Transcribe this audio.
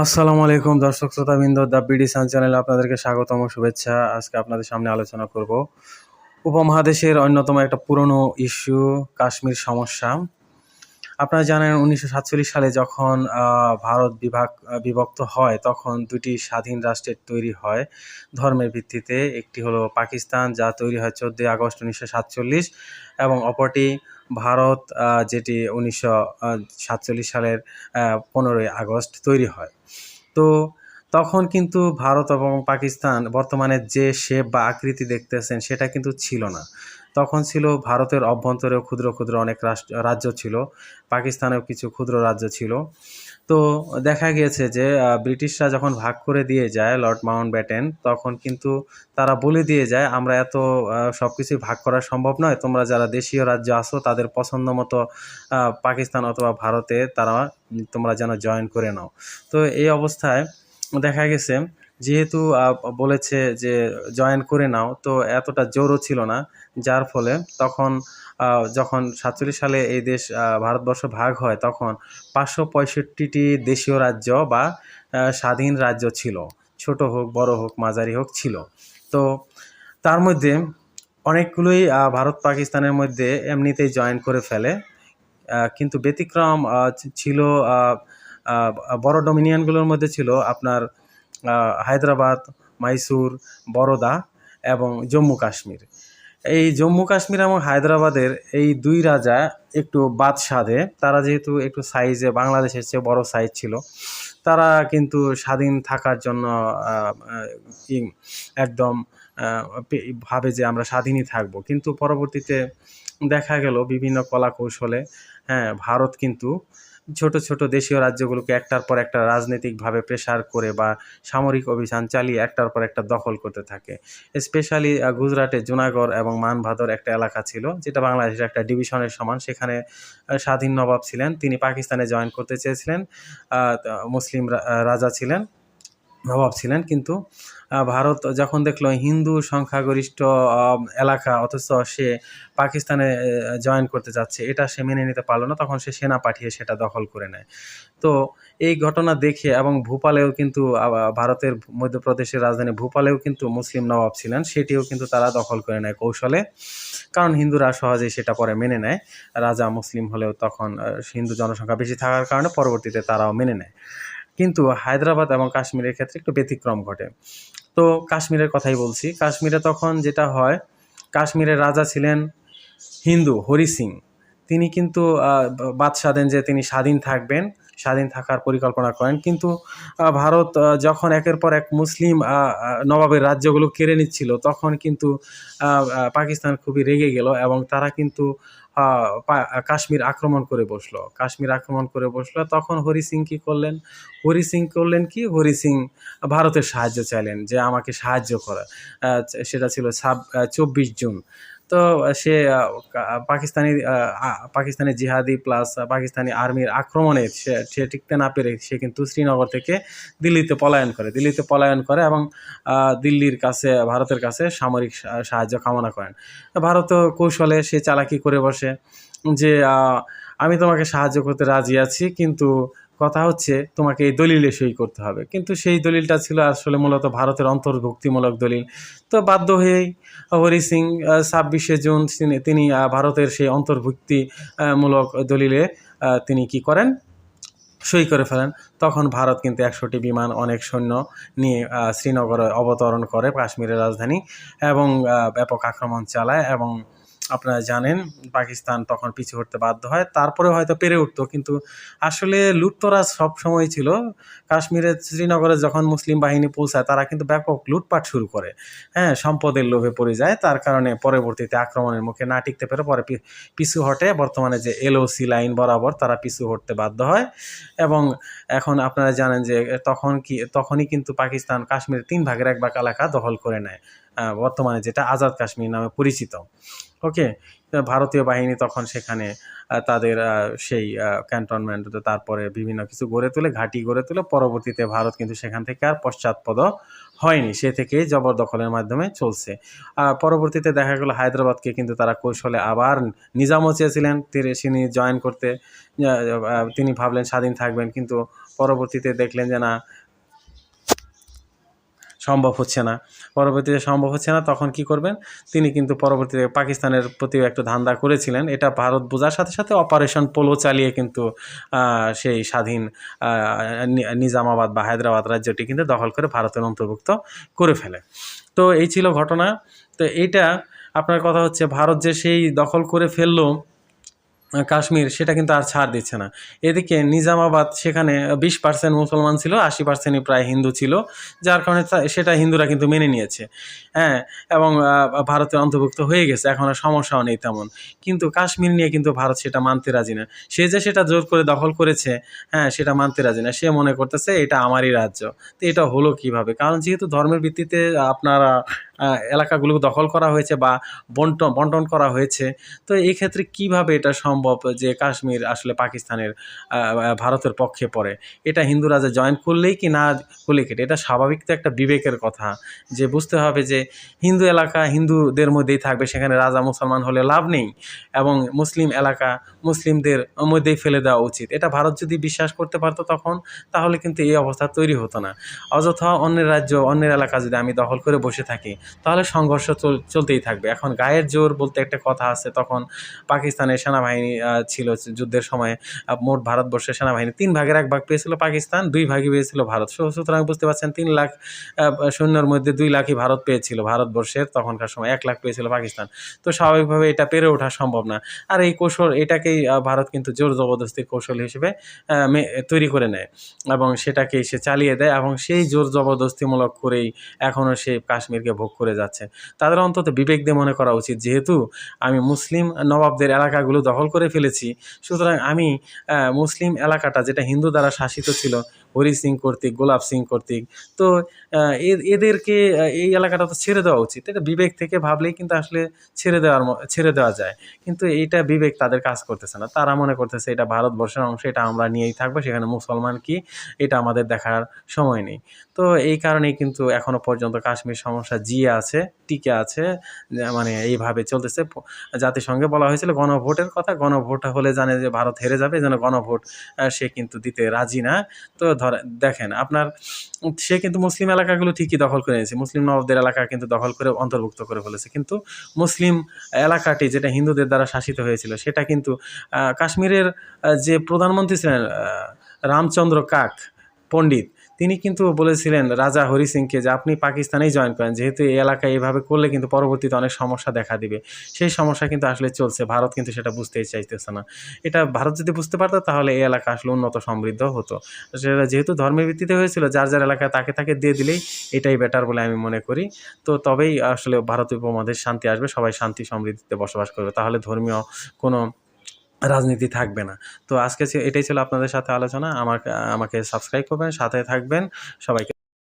আসসালামু আলাইকুম দর্শক শ্রোতাবৃন্দ দ্য বিডি সান চ্যানেলে আপনাদেরকে স্বাগতম, শুভেচ্ছা। আজকে আপনাদের সামনে আলোচনা করব উপমহাদেশের অন্যতম একটা পুরনো ইস্যু, কাশ্মীর সমস্যা। আপনারা জানেন উনিশশো সাতচল্লিশ সালে যখন ভারত বিভাগ বিভক্ত হয়, তখন দুটি স্বাধীন রাষ্ট্রের তৈরি হয় ধর্মের ভিত্তিতে। একটি হলো পাকিস্তান, যা তৈরি হয় চোদ্দোই আগস্ট উনিশশো সাতচল্লিশ এবং অপরটি ভারত যেটি উনিশশো সাতচল্লিশ সালের পনেরোই আগস্ট তৈরি হয়। তো তখন কিন্তু ভারত এবং পাকিস্তান বর্তমানে যে শেপ বা আকৃতি দেখতেছেন, সেটা কিন্তু ছিল না। তখন ছিল ভারতের অভ্যন্তরেও ক্ষুদ্র ক্ষুদ্র অনেক রাষ্ট্র, রাজ্য ছিল, পাকিস্তানেও কিছু ক্ষুদ্র রাজ্য ছিল। তো দেখা গিয়েছে যে ব্রিটিশরা যখন ভাগ করে দিয়ে যায় লর্ড মাউন্ট ব্যাটেন তখন কিন্তু তারা বলে দিয়ে যায়, আমরা এত সব কিছুই ভাগ করা সম্ভব নয়। তোমরা যারা দেশীয় রাজ্য আসো তাদের পছন্দ মতো পাকিস্তান অথবা ভারতে তারা তোমরা যেন জয়েন করে নাও। তো এই অবস্থায় দেখা গেছে, যেহেতু বলেছে যে, জয়েন করে নাও। তো এতটা জোরও ছিল না, যার ফলে তখন যখন সাতচল্লিশ সালে এই দেশ ভারতবর্ষ ভাগ হয়, তখন পাঁচশো পঁয়ষট্টিটি দেশীয় রাজ্য বা স্বাধীন রাজ্য ছিল। ছোট হোক, বড় হোক, মাঝারি হোক ছিল। তো তার মধ্যে অনেকগুলোই ভারত পাকিস্তানের মধ্যে এমনিতেই জয়েন করে ফেলে। কিন্তু ব্যতিক্রম ছিল বড় ডোমিনিয়নগুলোর মধ্যে ছিল আপনার হায়দ্রাবাদ, মাইসুর, বরোদা এবং জম্মু কাশ্মীর এই জম্মু কাশ্মীর এবং হায়দ্রাবাদের এই দুই রাজা একটু বাদ সাধে। তারা যেহেতু একটু সাইজে বাংলাদেশের চেয়ে বড় সাইজ ছিল, তারা কিন্তু স্বাধীন থাকার জন্য একদম ভাবে যে আমরা স্বাধীনই থাকব। কিন্তু পরবর্তীতে দেখা গেল বিভিন্ন কলা কৌশলে হ্যাঁ ভারত কিন্তু ছোট ছোট দেশীয় রাজ্যগুলোকে একটার পর একটা রাজনৈতিকভাবে প্রেশার করে বা সামরিক অভিযান চালিয়ে একটার পর একটা দখল করতে থাকে। স্পেশালি গুজরাটে জুনাগড় এবং মানভাদর একটা এলাকা ছিল, যেটা বাংলাদেশের একটা ডিভিশনের সমান। সেখানে স্বাধীন নবাব ছিলেন, তিনি পাকিস্তানে জয়েন করতে চেয়েছিলেন মুসলিম রাজা ছিলেন। নবাব ছিলেন, কিন্তু ভারত যখন দেখল হিন্দু সংখ্যাগরিষ্ঠ এলাকা, অথচ সে পাকিস্তানে জয়েন করতে যাচ্ছে, এটা সে মেনে নিতে পারল না, তখন সে সেনা পাঠিয়ে সেটা দখল করে নেয়। তো এই ঘটনা দেখে এবং ভূপালেও কিন্তু ভারতের মধ্যপ্রদেশের রাজধানী ভূপালেও কিন্তু মুসলিম নবাব ছিলেন, সেটিও কিন্তু তারা দখল করে নেয় কৌশলে। কারণ হিন্দুরা সহজেই সেটা পরে মেনে নেয়, রাজা মুসলিম হলেও তখন হিন্দু জনসংখ্যা বেশি থাকার কারণে পরবর্তীতে তারাও মেনে নেয়। কিন্তু হায়দ্রাবাদ এবং কাশ্মীরের ক্ষেত্রে একটু ব্যতিক্রম ঘটে। তো কাশ্মীরের কথাই বলছি। কাশ্মীরে তখন যেটা হয়, কাশ্মীরের রাজা ছিলেন হিন্দু হরি সিং। তিনি কিন্তু বাদশাহ দেন যে তিনি স্বাধীন থাকবেন, স্বাধীন থাকার পরিকল্পনা করেন। কিন্তু ভারত যখন একের পর এক মুসলিম নবাবের রাজ্যগুলো কেড়ে নিচ্ছিল, তখন কিন্তু পাকিস্তান খুবই রেগে গেল এবং তারা কিন্তু কাশ্মীর আক্রমণ করে বসল। কাশ্মীর আক্রমণ করে বসল। তখন হরি সিং কী করলেন? হরি সিং করলেন কি? হরি সিং ভারতের সাহায্য চাইলেন যে আমাকে সাহায্য করা সেটা ছিল সাব চব্বিশ জুন। তো সে পাকিস্তানি পাকিস্তানি জিহাদি প্লাস পাকিস্তানি আর্মির আক্রমণে সে সে টিকতে না পেরে সে কিন্তু শ্রীনগর থেকে দিল্লিতে পলায়ন করে। দিল্লিতে পলায়ন করে এবং দিল্লির কাছে, ভারতের কাছে সামরিক সাহায্য কামনা করেন। ভারত কৌশলে সে চালাকি করে বসে যে আমি তোমাকে সাহায্য করতে রাজি আছি, কিন্তু কথা হচ্ছে তোমাকে এই দলিলে সই করতে হবে। কিন্তু সেই দলিলটা ছিল আসলে মূলত ভারতের অন্তর্ভুক্তিমূলক দলিল। তো বাধ্য হয়েই হরি সিং ছাব্বিশে জুন তিনি- ভারতের সেই অন্তর্ভুক্তি আহ, মূলক দলিলে তিনি কি করেন? সই করে ফেলেন। তখন ভারত কিন্তু একশোটি বিমান অনেক সৈন্য নিয়ে শ্রীনগরে অবতরণ করে কাশ্মীরের রাজধানী এবং ব্যাপক আক্রমণ চালায় এবং আপনারা জানেন, পাকিস্তান তখন পিছু হটতে বাধ্য হয়, তারপরে হয়তো পেরে উঠতো, কিন্তু আসলে লুটতরাজ সব সময় ছিল। কাশ্মীরের শ্রীনগরে যখন মুসলিম বাহিনী পৌঁছায়, তারা কিন্তু ব্যাপক লুটপাট শুরু করে। হ্যাঁ সম্পদের লোভে পড়ে যায়, তার কারণে পরবর্তীতে আক্রমণের মুখে না টিকতে পেরে পরে পিছু হটে। বর্তমানে যে এলওসি লাইন বরাবর তারা পিছু হটতে বাধ্য হয়। এবং এখন আপনারা জানেন যে তখন কি তখনই কিন্তু পাকিস্তান কাশ্মীরের তিন ভাগের এক ভাগ এলাকা দখল করে নেয়। বর্তমানে যেটা আজাদ কাশ্মীর নামে পরিচিত। ওকে ভারতীয় বাহিনী তখন সেখানে তাদের সেই ক্যান্টনমেন্ট তারপরে বিভিন্ন কিছু গড়ে তুলে, ঘাঁটি গড়ে তোলে, পরবর্তীতে ভারত কিন্তু সেখান থেকে আর পশ্চাৎপদ হয়নি। সে থেকেই জবরদখলের মাধ্যমে চলছে। পরবর্তীতে দেখা গেল হায়দ্রাবাদকে কিন্তু তারা কৌশলে আবার নিজামও চেয়েছিলেন তিনি জয়েন করতে। তিনি ভাবলেন স্বাধীন থাকবেন, কিন্তু পরবর্তীতে দেখলেন যে না সম্ভব হচ্ছে না। পরবর্তীতে সম্ভব হচ্ছে না, তখন কি করবেন? তিনি কিন্তু পরবর্তীতে পাকিস্তানের প্রতিও একটু ধান্দা করেছিলেন। এটা ভারত বোঝার সাথে সাথে অপারেশন পোলো চালিয়ে কিন্তু সেই স্বাধীন নিজামাবাদ বা হায়দ্রাবাদ রাজ্যটি কিন্তু দখল করে ভারতের অন্তর্ভুক্ত করে ফেলে। তো এই ছিল ঘটনা। তো এইটা আপনার কথা হচ্ছে, ভারত যে সেই দখল করে ফেলল কাশ্মীর, সেটা কিন্তু আর ছাড় দিচ্ছে না। এদিকে নিজামাবাদ, সেখানে বিশ পার্সেন্ট মুসলমান ছিল, আশি পার্সেন্টই প্রায় হিন্দু ছিল, যার কারণে সেটা হিন্দুরা কিন্তু মেনে নিয়েছে। হ্যাঁ এবং ভারতের অন্তর্ভুক্ত হয়ে গেছে, এখন আর সমস্যাও নেই তেমন। কিন্তু কাশ্মীর নিয়ে কিন্তু ভারত সেটা মানতে রাজি না। সে যে সেটা জোর করে দখল করেছে হ্যাঁ সেটা মানতে রাজি না। সে মনে করতেছে, এটা আমারই রাজ্য। তো এটা হলো কীভাবে? কারণ যেহেতু ধর্মের ভিত্তিতে আপনারা এলাকাগুলো দখল করা হয়েছে বা বন্টন বন্টন করা হয়েছে। তো এই ক্ষেত্রে কীভাবে এটা সম্ভব যে কাশ্মীর আসলে পাকিস্তানের ভারতের পক্ষে পড়ে? এটা হিন্দু রাজা জয়েন করলেই কি না করলে কেটে? এটা স্বাভাবিক তো একটা বিবেকের কথা যে বুঝতে হবে যে হিন্দু এলাকা হিন্দুদের মধ্যেই থাকবে, সেখানে রাজা মুসলমান হলে লাভ নেই এবং মুসলিম এলাকা মুসলিমদের মধ্যেই ফেলে দেওয়া উচিত। এটা ভারত যদি বিশ্বাস করতে পারতো তখন, তাহলে কিন্তু এই অবস্থা তৈরি হতো না। অযথা অন্যের রাজ্য, অন্যের এলাকা যদি আমি দখল করে বসে থাকি তাহলে সংঘর্ষ চল- চলতেই থাকবে। এখন গায়ের জোর বলতে একটা কথা আছে, তখন পাকিস্তানের সেনাবাহিনী ছিল যুদ্ধের সময় মোট ভারতবর্ষের সেনাবাহিনী তিন ভাগের এক ভাগ পেয়েছিল পাকিস্তান, দুই ভাগই পেয়েছিল ভারত। সুতরাং বুঝতে পারছেন, তিন লাখ সৈন্যের মধ্যে দুই লাখই ভারত পেয়েছিল ভারতবর্ষের তখনকার সময়, এক লাখ পেয়েছিল পাকিস্তান। তো স্বাভাবিকভাবে এটা পেরে ওঠা সম্ভব না। আর এই কৌশল, এটাকেই ভারত কিন্তু জোর জবরদস্তির কৌশল হিসেবে তৈরি করে নেয় এবং সেটাকেই সে চালিয়ে দেয় এবং সেই জোর জবরদস্তিমূলক করেই এখনও সে কাশ্মীরকে ভোগ করে যাচ্ছে। তাদের অন্তত বিবেক দিয়ে মনে করা উচিত, যেহেতু আমি মুসলিম নবাবদের এলাকাগুলো দখল করে ফেলেছি, সুতরাং আমি মুসলিম এলাকাটা যেটা হিন্দু দ্বারা শাসিত ছিল হরি সিং কর্তৃক, গোলাপ সিং কর্তৃক। তো এদেরকে এই এলাকাটা তো ছেড়ে দেওয়া উচিত। এটা বিবেক থেকে ভাবলেই কিন্তু আসলে ছেড়ে দেওয়ার ছেড়ে দেওয়া যায়। কিন্তু এইটা বিবেক তাদের কাজ করতেছে না। তারা মনে করতেছে এটা ভারতবর্ষের অংশ, এটা আমরা নিয়েই থাকব, সেখানে মুসলমান কি, এটা আমাদের দেখার সময় নেই। তো এই কারণেই কিন্তু এখনও পর্যন্ত কাশ্মীর সমস্যা জিয়ে আছে, টিকে আছে মানে এইভাবে চলতেছে। জাতিসংঘে বলা হয়েছিল গণভোটের কথা, গণভোট হলে জানে যে ভারত হেরে যাবে, যেন গণভোট সে কিন্তু দিতে রাজি না। তো ধরে, দেখেন, আপনার, সে কিন্তু মুসলিম এলাকাগুলো ঠিকই দখল করে নিয়েছে। মুসলিম নবাবদের এলাকা কিন্তু দখল করে অন্তর্ভুক্ত করে ফেলেছে। কিন্তু মুসলিম এলাকাটি যেটা হিন্দুদের দ্বারা শাসিত হয়েছিল, সেটা কিন্তু কাশ্মীরের যে প্রধানমন্ত্রী ছিলেন রামচন্দ্র কাক, পণ্ডিত তিনি কিন্তু বলেছিলেন, রাজা হরি সিংকে যে আপনি পাকিস্তানেই জয়েন করেন, যেহেতু এই এলাকায় এইভাবে করলে কিন্তু পরবর্তীতে অনেক সমস্যা দেখা দিবে। সেই সমস্যা কিন্তু আসলে চলছে। ভারত কিন্তু সেটা বুঝতেই চাইতেছে না। এটা ভারত যদি বুঝতে পারতো, তাহলে এই এলাকা আসলে উন্নত সমৃদ্ধ হতো। সেটা যেহেতু ধর্মের ভিত্তিতে হয়েছিল, যার যার এলাকায় তাকে তাকে দিয়ে দিলেই এটাই বেটার বলে আমি মনে করি। তো তবেই আসলে ভারত উপমহাদেশ শান্তি আসবে, সবাই শান্তি সমৃদ্ধিতে বসবাস করবে। তাহলে ধর্মীয় কোনো রাজনীতি থাকবে না। তো আজকে এটাই ছিল আপনাদের সাথে আলোচনা। আমার, আমাকে সাবস্ক্রাইব করবেন, সাথে থাকবেন। সবাইকে